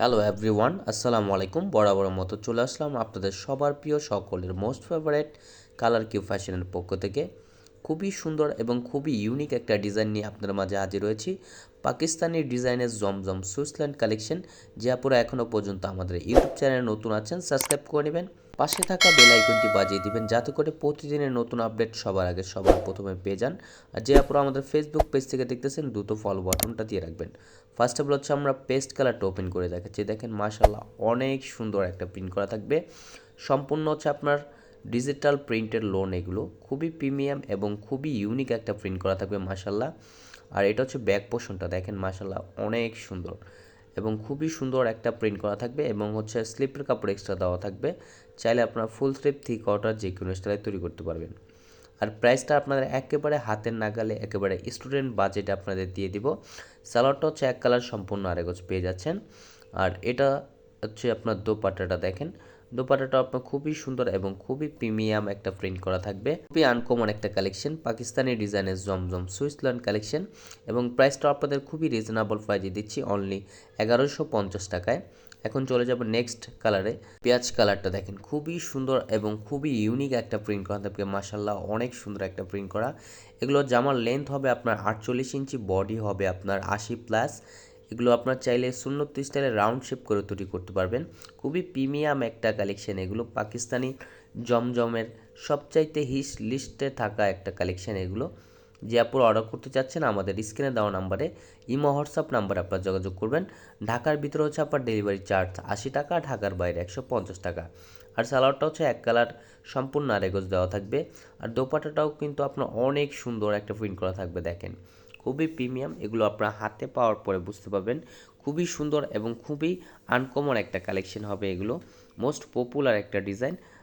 Hello everyone আসসালামু আলাইকুম বরাবর মতো চলে আসলাম আপনাদের সবার প্রিয় সকলের মোস্ট ফেভারেট কালার কিউ ফ্যাশনের পক্ষ থেকে। খুবই সুন্দর এবং খুবই ইউনিক একটা ডিজাইন নিয়ে আপনাদের মাঝে হাজির রয়েছি পাকিস্তানি ডিজাইনের জমজম সুইসল্যান্ড কালেকশন যে আপনারা এখনও পর্যন্ত আমাদের ইউটিউব চ্যানেলে নতুন আছেন সাবস্ক্রাইব করে নেবেন। পাশে থাকা বেল আইকনটি বাজিয়ে দিবেন, যাতে করে প্রতিদিনের নতুন আপডেট সবার আগে সবার প্রথমে পেয়ে যান। আর যে আপনারা আমাদের ফেসবুক পেজ থেকে দেখতেছেন, দ্রুত ফলো বাটনটা দিয়ে রাখবেন। ফার্স্ট অফ অল হচ্ছে আমরা পেস্ট কালারটা ওপেন করে দেখাচ্ছি। দেখেন মাশাল্লাহ অনেক সুন্দর একটা প্রিন্ট করা থাকবে। সম্পূর্ণ হচ্ছে আপনার ডিজিটাল প্রিন্টের লোন এগুলো খুবই প্রিমিয়াম এবং খুবই ইউনিক একটা প্রিন্ট করা থাকবে মাশাল্লাহ আর এটা হচ্ছে ব্যাক পোর্শনটা দেখেন মাশাল্লাহ অনেক সুন্দর এবং খুবই সুন্দর একটা প্রিন্ট করা থাকবে এবং হচ্ছে স্লিপের কাপড় এক্সট্রা দেওয়া থাকবে। চাইলে আপনারা ফুল স্লিপ থ্রি কোয়ার্টার যে কোনো স্টাইলে তৈরি করতে পারবেন। আর প্রাইসটা আপনাদের একেবারে হাতের নাগালে, একেবারে স্টুডেন্ট বাজেটে আপনাদের দিয়ে দিব। স্যালাডটা হচ্ছে এক কালার সম্পূর্ণ আরেকজ পেয়ে যাচ্ছেন। আর এটা হচ্ছে আপনার দোপাট্টাটা, দেখেন। দোপাট্টাটা আপনার খুবই সুন্দর এবং খুবই প্রিমিয়াম একটা প্রিন্ট করা থাকবে। খুবই আনকমন একটা কালেকশন পাকিস্তানি ডিজাইনের জমজম সুইসল্যান্ড কালেকশন এবং প্রাইসটা আপনাদের খুবই রিজনেবল প্রাইজে দিচ্ছি অনলি এগারোশো পঞ্চাশ টাকায়। এখন চলে যাব নেক্সট কালারে পেঁয়াজ কালারটা দেখেন, খুবই সুন্দর এবং খুবই ইউনিক একটা প্রিন্ট করা থাকবে। মাসাল্লাহ অনেক সুন্দর একটা প্রিন্ট করা। এগুলো জামার লেন্থ হবে আপনার আটচল্লিশ ইঞ্চি বডি হবে আপনার আশি প্লাস এগুলো আপনার চাইলে সুন্নত স্টাইলে রাউন্ড শেপ করে তৈরি করতে পারবেন। খুবই প্রিমিয়াম একটা কালেকশন এগুলো পাকিস্তানি জমজমের সবচাইতে হিস লিস্টে থাকা একটা কালেকশন এগুলো। যে আপুর অর্ডার করতে চাচ্ছেন, আমাদের স্ক্রিনে দেওয়া নাম্বারে ইমো হোয়াটসঅ্যাপ নাম্বারে আপনার যোগাযোগ করবেন। ঢাকার ভিতরে হচ্ছে আপনার ডেলিভারি চার্জ আশি টাকা, ঢাকার বাইরে একশো পঞ্চাশ টাকা। আর সালোয়ারটা হচ্ছে এক কালার সম্পূর্ণ আরেগজ দেওয়া থাকবে। আর দোপাটাটাও কিন্তু আপনার অনেক সুন্দর একটা প্রিন্ট করা থাকবে, দেখেন। খুবই প্রিমিয়াম এগুলো আপনার হাতে পাওয়ার পরে বুঝতে পারবেন। খুবই সুন্দর এবং খুবই আনকমন একটা কালেকশন হবে এগুলো। মোস্ট পপুলার একটা ডিজাইন